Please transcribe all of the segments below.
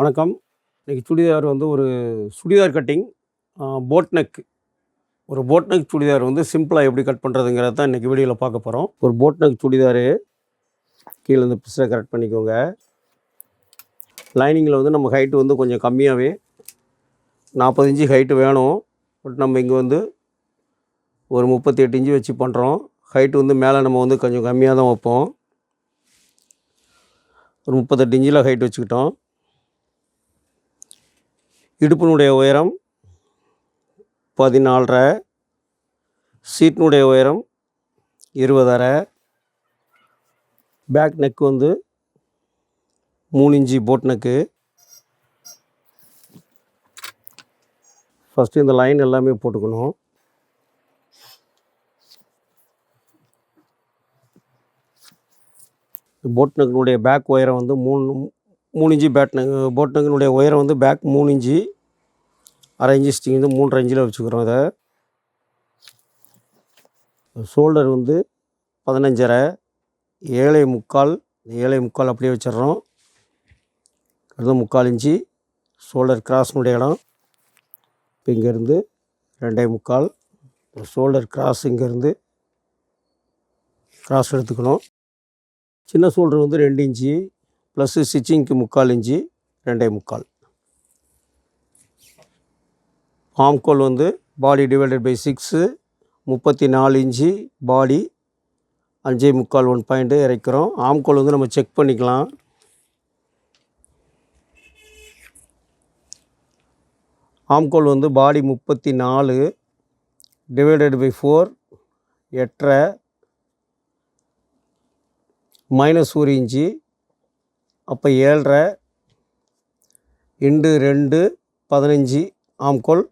வணக்கம். இன்றைக்கி சுடிதார் வந்து ஒரு சுடிதார் கட்டிங் போட் நெக் ஒரு போட் நெக் சுடிதார் வந்து சிம்பிளாக எப்படி கட் பண்ணுறதுங்கிறத தான் இன்றைக்கி வீடியோவில் பார்க்க போகிறோம் ஒரு போட் நெக் சுடிதார் கீழே இந்த பிஸை கரெக்ட் பண்ணிக்கோங்க. லைனிங்கில் வந்து நம்ம ஹைட்டு வந்து கொஞ்சம் கம்மியாகவே நாற்பது இன்ச்சு ஹைட்டு வேணும். பட் நம்ம இங்கே வந்து ஒரு முப்பத்தி எட்டு இன்ச்சு வச்சு பண்ணுறோம் ஹைட்டு வந்து மேலே நம்ம வந்து கொஞ்சம் கம்மியாக தான் வைப்போம். ஒரு முப்பத்தெட்டு இன்ச்சில் ஹைட் வச்சுக்கிட்டோம். இடுப்பினுடைய உயரம் பதினாலரை சீட்டினுடைய உயரம் இருபதரை பேக் நெக் வந்து மூணு இன்ச்சி போட் நெக்கு ஃபஸ்ட்டு இந்த லைன் எல்லாமே போட்டுக்கணும். போட் நெக்கினுடைய பேக் உயரம் வந்து மூணு மூணு இஞ்சி பேட் நங்கு போட் நெக்கினுடைய உயரம் வந்து பேக் மூணு இன்ச்சி அரை இன்ச்சு ஸ்டிங் வந்து மூன்றரை இன்ச்சில் வச்சுக்கிறோம் அதை ஷோல்டர் வந்து பதினஞ்சரை ஏழை முக்கால் ஏழை முக்கால் அப்படியே வச்சிடுறோம். அடுத்து முக்கால் இன்ச்சி ஷோல்டர் கிராஸினுடைய இடம். இப்போ இங்கேருந்து ரெண்டே முக்கால் ஷோல்டர் கிராஸ் இங்கேருந்து கிராஸ் எடுத்துக்கணும். சின்ன ஷோல்டர் வந்து ரெண்டு இன்ச்சி ப்ளஸ்ஸு ஸ்டிச்சிங்க்கு முக்கால் இன்ச்சி ரெண்டே முக்கால். ஆம்கோல் வந்து பாடி டிவைடட் பை சிக்ஸு முப்பத்தி நாலு இன்ச்சி பாடி அஞ்சே முக்கால் ஒன் பாயிண்ட்டு இறைக்கிறோம். ஆம்கோல் வந்து நம்ம செக் பண்ணிக்கலாம். ஆம்கோல் வந்து பாடி முப்பத்தி நாலு டிவைடட் பை ஃபோர் எட்டரை மைனஸ் ஒரு இன்ச்சி அப்போ ஏழரை இண்டு ரெண்டு பதினஞ்சு ஆம்கோல்.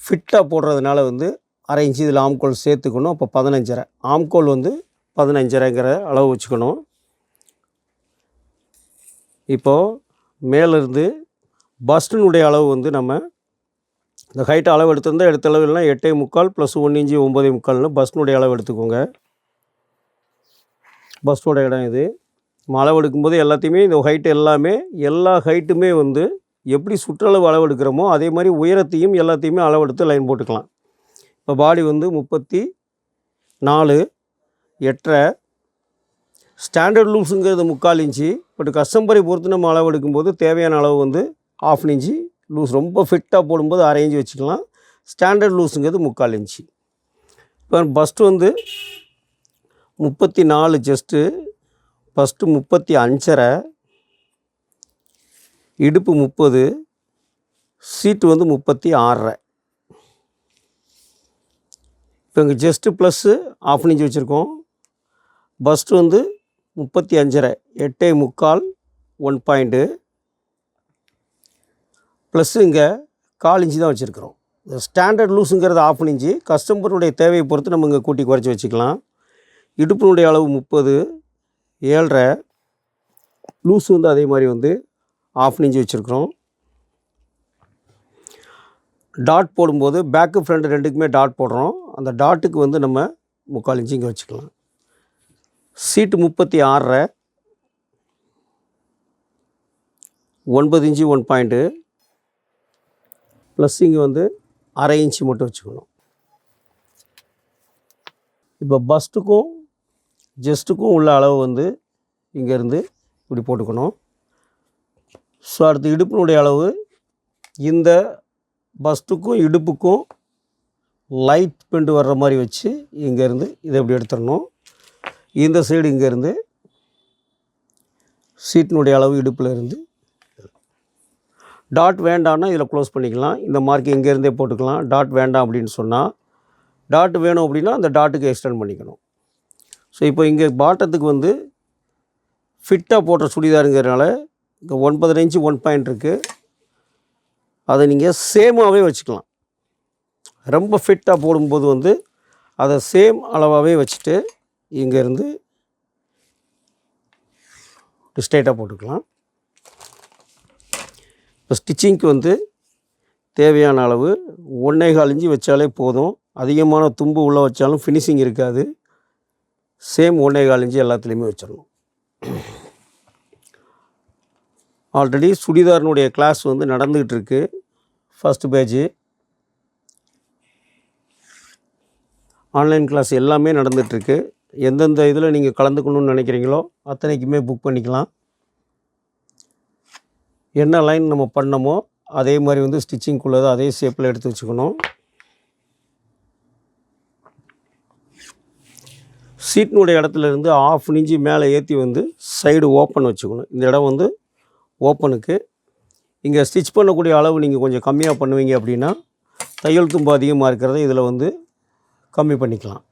ஃபிட்டாக போடுறதுனால வந்து அரை இன்ச்சு இதில் ஆம்கோல் சேர்த்துக்கணும். அப்போ பதினஞ்சரை. ஆம்கோல் வந்து பதினஞ்சரைங்கிற அளவு வச்சுக்கணும். இப்போது மேலேருந்து பஸ்டினுடைய அளவு வந்து நம்ம இந்த ஹைட் அளவு எடுத்திருந்தால் எடுத்த அளவு இல்லைனா எட்டே முக்கால் ப்ளஸ் ஒன்று இஞ்சி ஒம்பதே முக்கால்னு பஸ்டினுடைய அளவு எடுத்துக்கோங்க. பஸ்டோட இடம் இது. நம்ம எடுக்கும்போது எல்லாத்தையுமே இந்த ஹைட் எல்லாமே எல்லா ஹைட்டுமே வந்து எப்படி சுற்றளவு அளவெடுக்கிறோமோ அதே மாதிரி உயரத்தையும் எல்லாத்தையுமே அளவெடுத்து லைன் போட்டுக்கலாம். இப்போ பாடி வந்து முப்பத்தி நாலு எட்டரை ஸ்டாண்டர்ட் லூஸுங்கிறது முக்கால் இன்ச்சு. பட் கஸ்டம்பரை பொறுத்து நம்ம அளவு எடுக்கும்போது தேவையான அளவு வந்து ஆஃப் இன்ச்சு லூஸ் ரொம்ப ஃபிட்டாக போடும்போது அரை இன்ச்சு வச்சுக்கலாம். ஸ்டாண்டர்ட் லூஸுங்கிறது முக்கால் இன்ச்சு. இப்போ ஃபஸ்ட்டு வந்து முப்பத்தி நாலு ஜஸ்ட்டு ஃபஸ்ட்டு முப்பத்தி அஞ்சரை இடுப்பு முப்பது சீட்டு வந்து முப்பத்தி ஆறரை. இப்போ இங்கே ஜஸ்ட்டு ப்ளஸ்ஸு ஆஃப் இன்ச் வச்சுருக்கோம். பஸ்ட்டு வந்து முப்பத்தி அஞ்சரை எட்டே முக்கால் ஒன் பாயிண்ட்டு ப்ளஸ்ஸு இங்கே கால் இன்ச்சு தான் வச்சுருக்குறோம். ஸ்டாண்டர்ட் லூஸுங்கிறது ஆஃப் இன்ச்சு கஸ்டமருடைய தேவையை பொறுத்து நம்ம இங்கே கூட்டி குறைச்சி வச்சுக்கலாம். இடுப்பினுடைய அளவு முப்பது ஏழரை லூஸு வந்து அதே மாதிரி வந்து ஆஃப் இன்ச் வச்சுருக்குறோம். டாட் போடும்போது பேக்கு ஃப்ரண்ட் ரெண்டுக்குமே டாட் போடுறோம். அந்த டாட்டுக்கு வந்து நம்ம முக்கால் இன்ச்சு இங்கே வச்சுக்கலாம். சீட்டு முப்பத்தி ஆறரை ஒன்பது இன்ச்சு ஒன் பாயிண்ட்டு ப்ளஸ் இங்கே வந்து அரை இன்ச்சு மட்டும் வச்சுக்கணும். இப்போ பஸ்ட்டுக்கும் ஜஸ்ட்டுக்கும் உள்ள அளவு வந்து இங்கேருந்து இப்படி போட்டுக்கணும். ஸோ அடுத்து இடுப்பினுடைய அளவு இந்த பஸ்ட்டுக்கும் இடுப்புக்கும் லைட் பெண்டு வர்ற மாதிரி வச்சு இங்கேருந்து இதை இப்படி எடுத்துடணும். இந்த சைடு இங்கேருந்து சீட்டினுடைய அளவு இடுப்பில் இருந்து டாட் வேண்டாம்னா இதில் க்ளோஸ் பண்ணிக்கலாம். இந்த மார்க் இங்கேருந்தே போட்டுக்கலாம். டாட் வேண்டாம் அப்படின்னு சொன்னால் டாட் வேணும் அப்படின்னா அந்த டாட்டுக்கு எக்ஸ்டெண்ட் பண்ணிக்கணும். ஸோ இப்போ இங்கே பாட்டத்துக்கு வந்து ஃபிட்டாக போடுற சுடிதாருங்கிறனால இங்கே ஒன்பதரை இன்ச்சு ஒன் பாயிண்ட் இருக்குது அதை நீங்கள் சேமாகவே வச்சுக்கலாம். ரொம்ப ஃபிட்டாக போடும்போது வந்து அதை சேம் அளவாகவே வச்சுட்டு இங்கேருந்து ஸ்ட்ரைட்டாக போட்டுக்கலாம். இப்போ ஸ்டிச்சிங்க்கு வந்து தேவையான அளவு ஒன்றே கால் இஞ்சி வச்சாலே போதும். அதிகமான தும்பு உள்ளே வச்சாலும் ஃபினிஷிங் இருக்காது. சேம் ஒன்றே கால் இன்ச்சு எல்லாத்துலேயுமே வச்சிடணும். ஆல்ரெடி சுடிதாரனுடைய கிளாஸ் வந்து நடந்துக்கிட்டு இருக்கு ஃபஸ்ட் பேஜு ஆன்லைன் கிளாஸ் எல்லாமே நடந்துகிட்ருக்கு எந்தெந்த இதில் நீங்கள் கலந்துக்கணும்னு நினைக்கிறீங்களோ அத்தனைக்குமே புக் பண்ணிக்கலாம். என்ன லைன் நம்ம பண்ணமோ அதே மாதிரி வந்து ஸ்டிச்சிங்குள்ளதை அதே ஷேப்பில் எடுத்து வச்சுக்கணும். சீட்டினுடைய இடத்துல இருந்து ஆஃப் இன்ச்சு மேலே ஏற்றி வந்து சைடு ஓப்பன் வச்சுக்கணும். இந்த இடம் வந்து ஓப்பனுக்கு இங்கே ஸ்டிச் பண்ணக்கூடிய அளவு நீங்கள் கொஞ்சம் கம்மியாக பண்ணுவீங்க அப்படின்னா தையல் தும்பு அதிகமாக இருக்கிறத இதில் வந்து கம்மி பண்ணிக்கலாம்.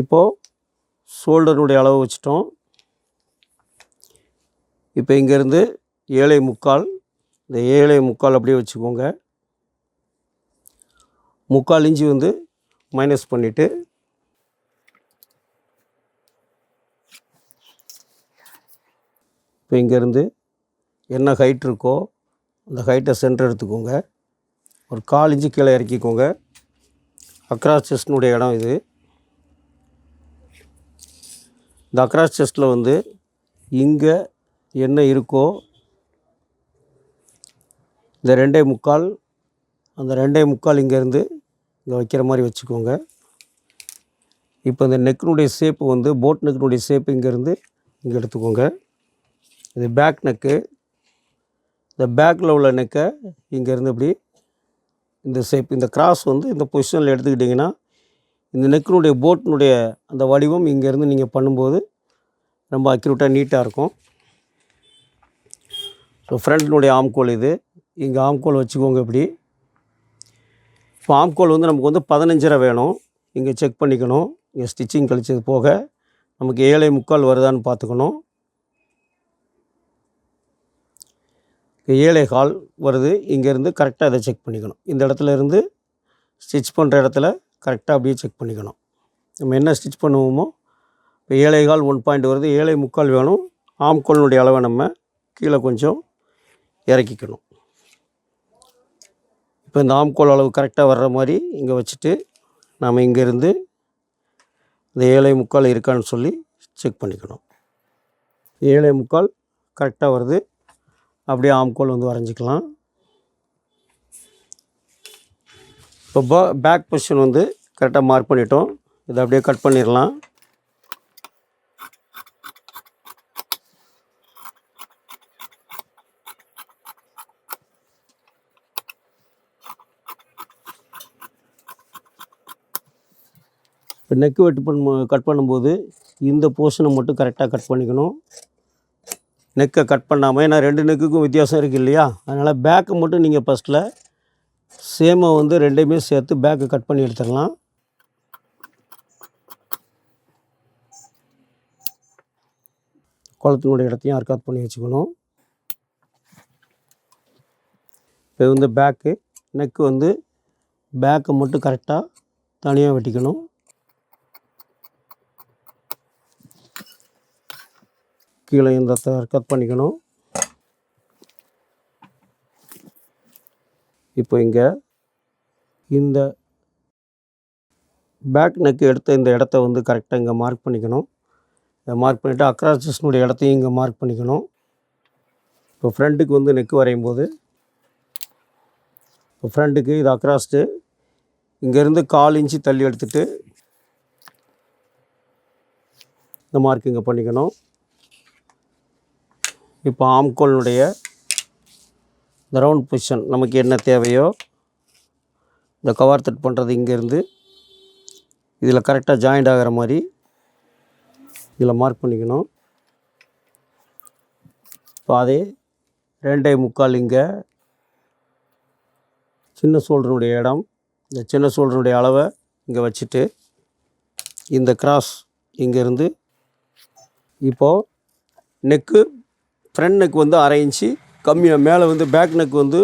இப்போது ஷோல்டருடைய அளவு வச்சிட்டோம். இப்போ இங்கேருந்து ஏழை முக்கால் இந்த ஏழை முக்கால் அப்படியே வச்சுக்கோங்க. முக்கால் இஞ்சி வந்து மைனஸ் பண்ணிவிட்டு இப்போ இங்கேருந்து என்ன ஹைட் இருக்கோ அந்த ஹைட்டை சென்டர் எடுத்துக்கோங்க. ஒரு கால் இன்ச்சு கீழே இறக்கிக்கோங்க. அக்ராஸ் செஸ்டினுடைய இடம் இது. இந்த அக்ராஸ் செஸ்ட்டில் வந்து இங்கே என்ன இருக்கோ இந்த ரெண்டே முக்கால் அந்த ரெண்டே முக்கால் இங்கேருந்து இங்கே வைக்கிற மாதிரி வச்சுக்கோங்க. இப்போ இந்த நெக்கினுடைய ஷேப்பு வந்து போட் நெக்கினுடைய ஷேப்பு இங்கேருந்து இங்கே எடுத்துக்கோங்க. இது பேக் நெக்கு இந்த பேக்கில் உள்ள நெக்கை இங்கேருந்து இப்படி இந்த ஷேப் இந்த கிராஸ் வந்து இந்த பொசிஷனில் எடுத்துக்கிட்டிங்கன்னா இந்த நெக்கினுடைய போட்டினுடைய அந்த வடிவம் இங்கேருந்து நீங்கள் பண்ணும்போது ரொம்ப அக்யூரேட்டாக நீட்டாக இருக்கும். ஸோ ஃப்ரண்ட்னுடைய ஆம்கோல் இது. இங்கே ஆம்கோல் வச்சுக்கோங்க இப்படி. ஃபார்ம் ஆம்கோல் வந்து நமக்கு வந்து பதினஞ்சரை வேணும். இங்கே செக் பண்ணிக்கணும். இங்கே ஸ்டிச்சிங் கழிச்சது போக நமக்கு ஏழை முக்கால் வருதான்னு பார்த்துக்கணும். ஏழை கால் வருது. இங்கேருந்து கரெக்டாக இதை செக் பண்ணிக்கணும். இந்த இடத்துல இருந்து ஸ்டிச் பண்ணுற இடத்துல கரெக்டாக அப்படியே செக் பண்ணிக்கணும். நம்ம என்ன ஸ்டிச் பண்ணுவோமோ? இப்போ ஏழை கால் ஒன் பாயிண்ட் வருது. ஏழை முக்கால் வேணும். ஆம்கோலினுடைய அளவை நம்ம கீழே கொஞ்சம் இறக்கிக்கணும். இப்போ இந்த ஆம்கோல் அளவு கரெக்டாக வர்ற மாதிரி இங்கே வச்சுட்டு நாம் இங்கேருந்து இந்த ஏழை முக்கால் இருக்கான்னு சொல்லி செக் பண்ணிக்கணும். ஏழை முக்கால் கரெக்டாக வருது. அப்படியே ஆம்கோல் வந்து வரைஞ்சிக்கலாம். இப்போ பேக் பொசிஷன் வந்து கரெக்டாக மார்க் பண்ணிட்டோம். இதை அப்படியே கட் பண்ணிடலாம். இப்போ நெக்கு வெட்டு பண்ண கட் பண்ணும்போது இந்த போர்ஷனை மட்டும் கரெக்டாக கட் பண்ணிக்கணும். நெக்கை கட் பண்ணாமல் ஏன்னா ரெண்டு நெக்குக்கும் வித்தியாசம் இருக்குது இல்லையா? அதனால் பேக்கை மட்டும் நீங்கள் ஃபஸ்ட்டில் சேமாக வந்து ரெண்டையுமே சேர்த்து பேக்கை கட் பண்ணி எடுத்துடலாம். குளத்தினுடைய இடத்தையும் அர்க்காத் பண்ணி வச்சுக்கணும். இப்போ வந்து பேக்கு நெக்கு வந்து பேக்கை மட்டும் கரெக்டாக தனியாக வெட்டிக்கணும். கீழே இந்த கட் பண்ணிக்கணும். இப்போ இங்கே இந்த பேக் நெக்கு எடுத்த இந்த இடத்த வந்து கரெக்டாக இங்கே மார்க் பண்ணிக்கணும். இதை மார்க் பண்ணிவிட்டு அக்ராசஸ்னுடைய இடத்தையும் இங்கே மார்க் பண்ணிக்கணும். இப்போ ஃப்ரண்ட்டுக்கு வந்து நெக்கு வரையும் போது இப்போ ஃப்ரண்ட்டுக்கு இது அக்ராஸ்ட்டு இங்கேருந்து கால் இன்ச்சு தள்ளி எடுத்துகிட்டு இந்த மார்க் இங்கே பண்ணிக்கணும். இப்போ ஆம்கோலினுடைய இந்த ரவுண்ட் பொசிஷன் நமக்கு என்ன தேவையோ இந்த கவர் தட் பண்ணுறது இங்கேருந்து. இதில் கரெக்டாக ஜாயிண்ட் ஆகிற மாதிரி இதில் மார்க் பண்ணிக்கணும். இப்போ அதே ரெண்டே முக்கால் இங்கே. சின்ன சோல்டருடைய இடம். இந்த சின்ன சோல்டருடைய அளவை இங்கே வச்சுட்டு இந்த கிராஸ் இங்கேருந்து. இப்போது நெக்கு ஃப்ரண்ட் நெக் வந்து அரை இன்ச்சு கம்மியாக மேலே வந்து பேக் நெக் வந்து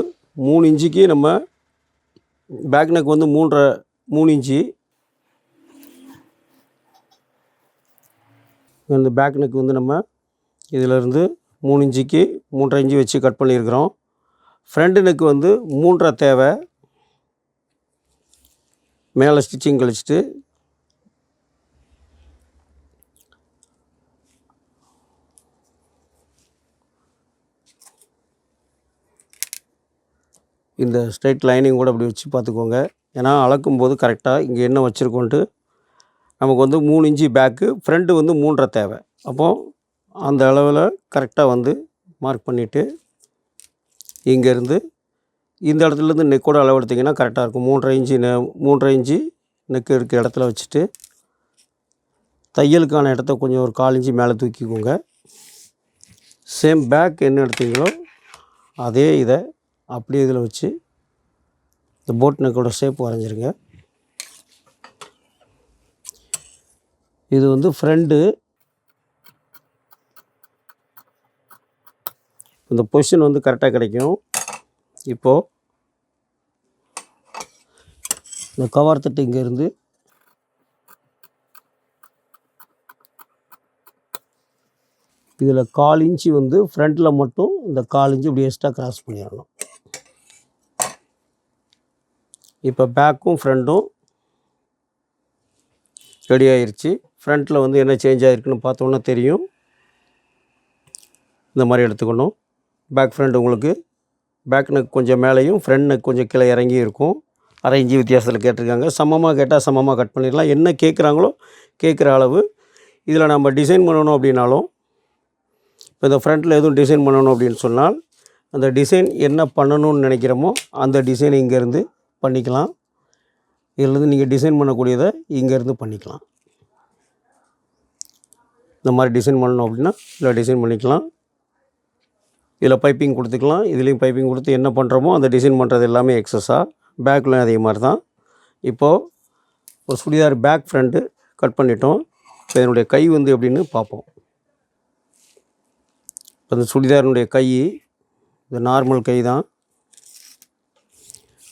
மூணு இன்ச்சுக்கு நம்ம பேக் நெக் வந்து மூன்றரை மூணு இன்ச்சு இந்த பேக் நெக் வந்து நம்ம இதிலேருந்து மூணு இன்ச்சுக்கு மூன்றரை இன்ச்சு வச்சு கட் பண்ணியிருக்கிறோம். ஃப்ரண்ட் நெக் வந்து மூன்றரை தேவை. மேலே ஸ்டிச்சிங் கழிச்சிட்டு இந்த ஸ்ட்ரைட் லைனிங் கூட அப்படி வச்சு பார்த்துக்கோங்க. ஏன்னா அளக்கும் போது கரெக்டாக இங்கே என்ன வச்சுருக்கோன்ட்டு நமக்கு வந்து மூணு இன்ச்சு பேக்கு ஃப்ரண்ட்டு வந்து மூன்றரை தேவை. அப்போது அந்த அளவில் கரெக்டாக வந்து மார்க் பண்ணிவிட்டு இங்கேருந்து இந்த இடத்துலேருந்து நெக்கோட அளவு எடுத்திங்கன்னா கரெக்டாக இருக்கும். மூன்றரை இன்ச்சு நெ மூன்றரை இன்ச்சு நெக்கு இருக்க இடத்துல வச்சுட்டு தையலுக்கான இடத்த கொஞ்சம் ஒரு கால் இன்ச்சு மேலே தூக்கிக்கோங்க. சேம் பேக் என்ன எடுத்தீங்களோ அதே இதை அப்படியே இதில் வச்சு இந்த போட் நெக்கோட ஷேப் வரைஞ்சிருங்க. இது வந்து ஃப்ரெண்டு இந்த பொசிஷன் வந்து கரெக்டாக கிடைக்கும். இப்போது இந்த கவர் தட்டு இங்கேருந்து இதில் கால் இன்ச்சு வந்து ஃப்ரண்ட்டில் மட்டும் இந்த கால் இன்ச்சு இப்படி எக்ஸ்ட்ரா கிராஸ் பண்ணிடணும். இப்போ பேக்கும் ஃப்ரண்ட்டும் ரெடி ஆயிடுச்சு ஃப்ரண்ட்டில் வந்து என்ன சேஞ்ச் ஆகிருக்குன்னு பார்த்தோன்னா தெரியும். இந்த மாதிரி எடுத்துக்கணும். பேக் ஃப்ரண்ட் உங்களுக்கு. பேக் நெக் கொஞ்சம் மேலேயும் ஃப்ரண்ட் நெக் கொஞ்சம் கீழே இறங்கி இருக்கும். அரை இஞ்சி வித்தியாசத்தில் கேட்டிருக்காங்க. சமமாக கேட்டால் சமமாக கட் பண்ணிடலாம். என்ன கேட்குறாங்களோ கேட்குற அளவு. இதில் நம்ம டிசைன் பண்ணணும் அப்படின்னாலும் இப்போ இந்த ஃப்ரண்ட்டில் எதுவும் டிசைன் பண்ணணும் அப்படின்னு சொன்னால் அந்த டிசைன் என்ன பண்ணணும்னு நினைக்கிறோமோ அந்த டிசைன் இங்கேருந்து பண்ணிக்கலாம். இதுலேருந்து நீங்கள் டிசைன் பண்ணக்கூடியதை இங்கேருந்து பண்ணிக்கலாம். இந்த மாதிரி டிசைன் பண்ணணும் அப்படின்னா இதில் டிசைன் பண்ணிக்கலாம். இதில் பைப்பிங் கொடுத்துக்கலாம். இதுலேயும் பைப்பிங் கொடுத்து என்ன பண்ணுறோமோ அந்த டிசைன் பண்ணுறது எல்லாமே எக்ஸஸாக பேக்லையும் அதே மாதிரி தான். இப்போது ஒரு சுடிதார் பேக் ஃப்ரண்ட்டு கட் பண்ணிட்டோம். இப்போ இதனுடைய கை வந்து எப்படின்னு பார்ப்போம். இப்போ இந்த சுடிதாரினுடைய கை இது நார்மல் கை தான்.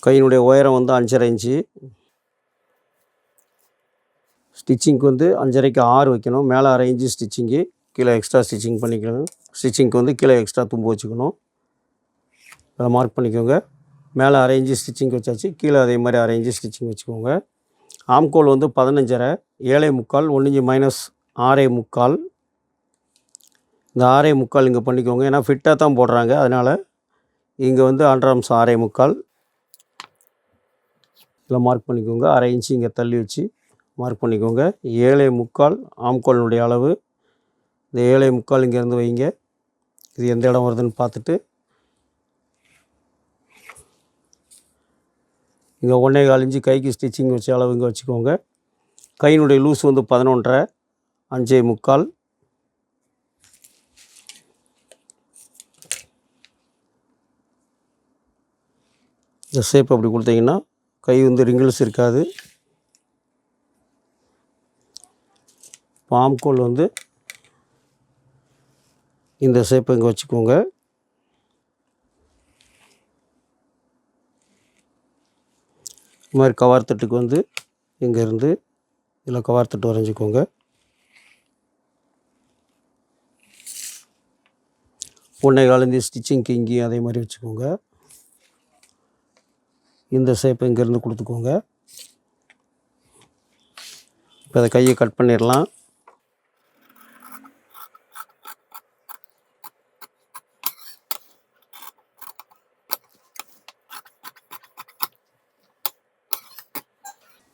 கையினுடைய உயரம் வந்து அஞ்சரை இன்ச்சு. ஸ்டிச்சிங்க்கு வந்து அஞ்சரைக்கு ஆறு வைக்கணும். மேலே அரை இன்ச்சு ஸ்டிச்சிங்கு கீழே எக்ஸ்ட்ரா ஸ்டிச்சிங் பண்ணிக்கணும். ஸ்டிச்சிங்க்கு வந்து கீழே எக்ஸ்ட்ரா தும்பு வச்சுக்கணும். அதை மார்க் பண்ணிக்கோங்க. மேலே அரை இன்ச்சு ஸ்டிச்சிங் வச்சாச்சு. கீழே அதே மாதிரி அரை இன்ச்சு ஸ்டிச்சிங் வச்சுக்கோங்க. ஆம்கோல் வந்து பதினஞ்சரை ஏழை முக்கால் ஒன்று மைனஸ் ஆறே முக்கால். இந்த ஆறே முக்கால் இங்கே பண்ணிக்கோங்க. ஏன்னா ஃபிட்டாக தான் போடுறாங்க. அதனால் இங்கே வந்து ஆண்ட்ராம்ஸ் ஆறே முக்கால். இதில் மார்க் பண்ணிக்கோங்க. அரை இன்ச்சு இங்கே தள்ளி வச்சு மார்க் பண்ணிக்கோங்க. ஏழை முக்கால் ஆம்கோலினுடைய அளவு. இந்த ஏழை முக்கால் இங்கேருந்து வைங்க. இது எந்த இடம் வருதுன்னு பார்த்துட்டு. இங்கே ஒன்றே கால் இன்ச்சு கைக்கு ஸ்டிச்சிங் வச்ச அளவு இங்கே வச்சுக்கோங்க. கையினுடைய லூஸ் வந்து பதினொன்றரை அஞ்சே முக்கால். இந்த ஷேப் அப்படி கொடுத்தீங்கன்னா கை வந்து ரிங்கிள்ஸ் இருக்காது. பாம் கோல் வந்து இந்த ஷேப் இங்கே வச்சுக்கோங்க. இது மாதிரி கவார் தட்டுக்கு வந்து இங்கேருந்து இதில் கவார் தட்டு வரைஞ்சிக்கோங்க. ஒன்றே காலந்தி ஸ்டிச்சிங்க்கு இங்கேயும் அதே மாதிரி வச்சுக்கோங்க. இந்த ஷேப் இங்கேருந்து கொடுத்துக்கோங்க. இப்போ அதை கையை கட் பண்ணிடலாம்.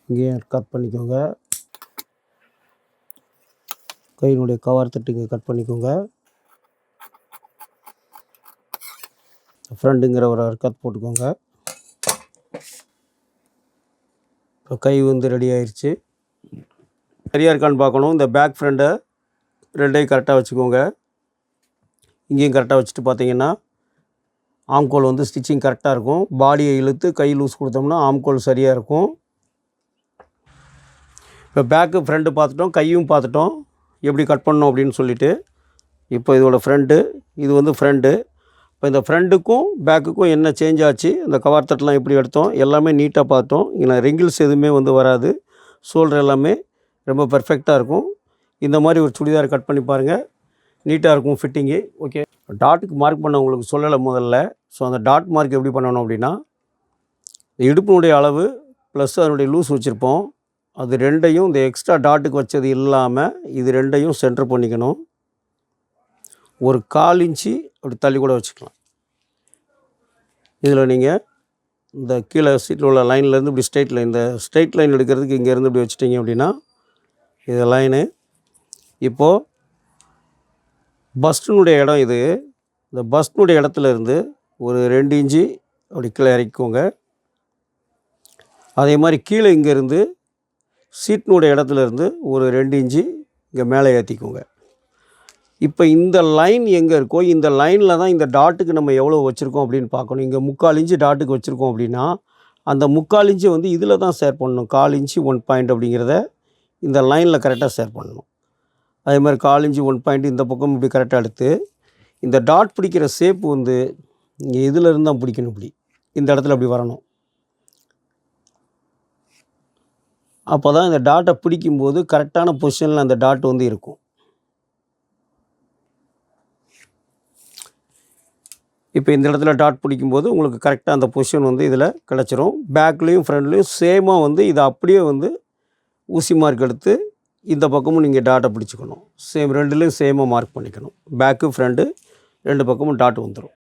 இங்கேயும் கட் பண்ணிக்கோங்க. கையினுடைய கவர் தட்டு இங்கே கட் பண்ணிக்கோங்க. ஃப்ரண்ட்டுங்கிற ஒரு கட் போட்டுக்கோங்க இப்போ கை வந்து ரெடி ஆயிடுச்சு சரியாக இருக்கான்னு பார்க்கணும். இந்த பேக் ஃப்ரெண்டை ரெண்டையும் கரெக்டாக வச்சுக்கோங்க. இங்கேயும் கரெக்டாக வச்சுட்டு பார்த்தீங்கன்னா ஆம்கோல் வந்து ஸ்டிச்சிங் கரெக்டாக இருக்கும். பாடியை இழுத்து கை லூஸ் கொடுத்தோம்னா ஆம்கோல் சரியாக இருக்கும். இப்போ பேக்கு ஃப்ரண்ட்டு பார்த்துட்டோம். கையும் பார்த்துட்டோம். எப்படி கட் பண்ணோம் அப்படின்னு சொல்லிவிட்டு இப்போ இதோட ஃப்ரண்ட்டு இது வந்து ஃப்ரண்ட்டு இப்போ இந்த ஃப்ரண்ட்டுக்கும் பேக்குக்கும் என்ன சேஞ்ச் ஆச்சு? இந்த கவர் தட்டெலாம் எப்படி எடுத்தோம்? எல்லாமே நீட்டாக பார்த்தோம். இங்கே ரிங்கிள்ஸ் எதுவுமே வந்து வராது. சோல்டர் எல்லாமே ரொம்ப பர்ஃபெக்டாக இருக்கும். இந்த மாதிரி ஒரு சுடிதார் கட் பண்ணி பாருங்கள் நீட்டாக இருக்கும் ஃபிட்டிங்கு ஓகே டாட்டுக்கு மார்க் பண்ண உங்களுக்கு சொல்லலை முதல்ல. ஸோ அந்த டாட் மார்க் எப்படி பண்ணணும் அப்படின்னா இடுப்பினுடைய அளவு ப்ளஸ் அதனுடைய லூஸ் வச்சுருப்போம். அது ரெண்டையும் இந்த எக்ஸ்ட்ரா டாட்டுக்கு வச்சது இல்லாமல் இது ரெண்டையும் சென்டர் பண்ணிக்கணும். ஒரு கால் இன்ச்சு அப்படி தள்ளி கூட வச்சுக்கலாம். இதில் நீங்கள் இந்த கீழே சீட்டில் உள்ள லைன்லேருந்து இப்படி ஸ்ட்ரைட் லைன் இந்த ஸ்ட்ரைட் லைன் எடுக்கிறதுக்கு இங்கேருந்து இப்படி வச்சுட்டிங்க அப்படின்னா இது லைனு. இப்போது பஸ்டினுடைய இடம் இது. இந்த பஸ்டினுடைய இடத்துல இருந்து ஒரு ரெண்டு இன்ச்சு அப்படி கீழே இறக்கிக்கோங்க. அதே மாதிரி கீழே இங்கேருந்து சீட்டினுடைய இடத்துல இருந்து ஒரு ரெண்டு இன்ச்சு இங்கே மேலே ஏற்றிக்கோங்க இப்போ இந்த லைன் எங்கே இருக்கோ இந்த லைனில் தான் இந்த டாட்டுக்கு நம்ம எவ்வளோ வச்சுருக்கோம் அப்படின்னு பார்க்கணும். இங்கே முக்கால் இன்ச்சு டாட்டுக்கு வச்சுருக்கோம் அப்படின்னா அந்த முக்கால் இன்ச்சு வந்து இதில் தான் ஷேர் பண்ணணும். கால் இன்ச்சு ஒன் பாயிண்ட் அப்படிங்கிறத இந்த லைனில் கரெக்டாக ஷேர் பண்ணணும். அதே மாதிரி கால் இன்ச்சு ஒன் பாயிண்ட் இந்த பக்கம் இப்படி கரெக்டாக எடுத்து இந்த டாட் பிடிக்கிற ஷேப் வந்து இங்கே இதில் இருந்து தான் பிடிக்கணும் இப்படி. இந்த இடத்துல அப்படி வரணும். அப்போ தான் இந்த டாட்டை பிடிக்கும்போது கரெக்டான பொசிஷனில் அந்த டாட் வந்து இருக்கும். இப்போ இந்த இடத்துல டாட் பிடிக்கும்போது உங்களுக்கு கரெக்டாக அந்த பொசிஷன் வந்து இதில் கிடச்சிரும். பேக்லேயும் ஃப்ரண்ட்லேயும் சேமாக வந்து இதை அப்படியே வந்து ஊசி மார்க் எடுத்து இந்த பக்கமும் நீங்கள் டாட்டை பிடிச்சிக்கணும். சேம் ரெண்டுலேயும் சேமாக மார்க் பண்ணிக்கணும். பேக்கு ஃப்ரண்ட்டு ரெண்டு பக்கமும் டாட் வந்துடும்